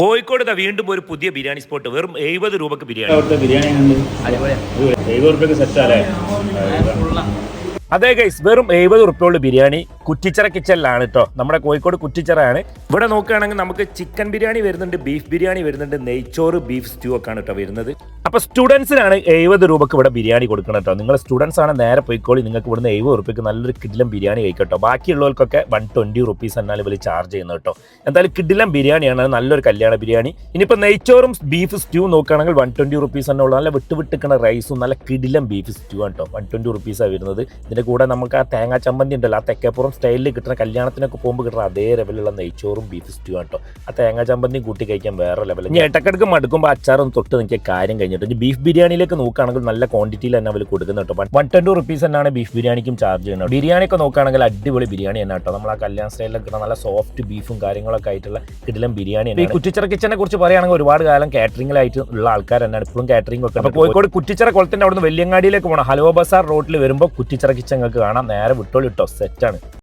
കോഴിക്കോട് വീണ്ടും ഒരു പുതിയ ബിരിയാണി സ്പോട്ട് വെറും എഴുപത് രൂപക്ക് ബിരിയാണി. ബിരിയാണി അതെ ഗൈസ് വെറും എഴുപത് ഉറുപ്പ്യുള്ള ബിരിയാണി. കുറ്റിച്ചിറ കിച്ചണിലാണ് കേട്ടോ നമ്മുടെ കോഴിക്കോട് കുറ്റിച്ചിറയാണ്. ഇവിടെ നോക്കുകയാണെങ്കിൽ നമുക്ക് ചിക്കൻ ബിരിയാണി വരുന്നുണ്ട് ബീഫ് ബിരിയാണി വരുന്നുണ്ട് നെയ്ച്ചോറ് ബീഫ് സ്റ്റൂ ഒക്കെ ആണ് കേട്ടോ വരുന്നത്. അപ്പൊ സ്റ്റുഡൻസിനാണ് എഴുപത് രൂപക്ക് ഇവിടെ ബിരിയാണി കൊടുക്കണം കേട്ടോ നിങ്ങൾ സ്റ്റുഡൻസ് ആണ് നേരെ പോയിക്കോളി. നിങ്ങൾക്ക് ഇവിടുന്ന് എഴുപത് ഉറുപ്പ്യക്ക് നല്ലൊരു കിഡിലം ബിരിയാണി കഴിക്കട്ടോ ബാക്കിയുള്ളവർക്കൊക്കെ വൺ ട്വന്റി റുപ്പീസ് എന്നാലും ഇവർ ചാർജ് ചെയ്യുന്നത് കേട്ടോ എന്തായാലും കിഡിലം ബിരിയാണിയാണ് നല്ലൊരു കല്യാണ ബിരിയാണി. ഇനിയിപ്പോൾ നെയ്ച്ചോറും ബീഫ് സ്റ്റൂ നോക്കുകയാണെങ്കിൽ വൺ ട്വന്റി റുപ്പീസ് തന്നെ ഉള്ളൂ. നല്ല വിട്ട് വിട്ടിക്കണ റൈസും നല്ല കിഡിലം ബീഫ് സ്റ്റൂ ആണ് കേട്ടോ വൺ ട്വന്റി റുപ്പീസാണ് വരുന്നത്. ഇതിന്റെ കൂടെ നമുക്ക് ആ തേങ്ങാ ചമ്മന്തി ഉണ്ടല്ലോ ആ തെക്കേപ്പുറം സ്റ്റൈലിൽ കിട്ടുന്ന കല്യാണത്തിനൊക്കെ പോകുമ്പോൾ കിട്ടുന്ന അതേ ലെവലുള്ള നെയ്ച്ചോറും ബീഫ് സ്റ്റൂ കേട്ടോ ആ തേങ്ങാ ചമ്മന്തിയും കൂട്ടി കഴിക്കാൻ വേറെ ലെവൽ ഇനി ഇടക്കിടക്ക് മടുക്കുമ്പോൾ അച്ചാറും തൊട്ട് നിൽക്കിയ കാര്യം കഴിഞ്ഞിട്ട് ഇനി ബീഫ് ബിരിയാണിയിലേക്ക് നോക്കുകയാണെങ്കിൽ നല്ല ക്വാണ്ടിറ്റിയിൽ തന്നെ അവർ കൊടുക്കുന്ന കേട്ടോ വൺ ട്വന്റി റുപ്പീസ് തന്നെയാണ് ബീഫ് ബിരിയാണിക്കും ചാർജ് ചെയ്യുന്നത്. ബിരിയാണി ഒക്കെ നോക്കുകയാണെങ്കിൽ അടിപൊളി ബിരിയാണി തന്നെ കേട്ടോ നമ്മൾ ആ കല്യാണ സ്റ്റൈലിൽ കിട്ടുന്ന നല്ല സോഫ്റ്റ് ബീഫും കാര്യങ്ങളൊക്കെ ആയിട്ടുള്ള കിടിലം ബിരിയാണി ഈ കുറ്റിച്ചിറ കിച്ചനെ കുറിച്ച് പറയുകയാണെങ്കിൽ ഒരുപാട് കാലം കാറ്ററിംഗിലായിട്ട് ഉള്ള ആൾക്കാർ തന്നെയാണ്. ഇപ്പോഴും കാറ്ററിംഗ് ഒക്കെ അപ്പോൾ കോഴിക്കോട് കുറ്റിച്ചിറ കുളത്തിന്റെ അവിടുന്ന് വെല്ലിയങ്ങാടിയിലേക്ക് പോകണം ഹലോ ബസാർ റോഡിൽ വരുമ്പോൾ കുറ്റിച്ചിറ കിച്ചൻ നിങ്ങൾക്ക് കാണാം. നേരെ വിട്ടോളിട്ടോ സെറ്റാണ്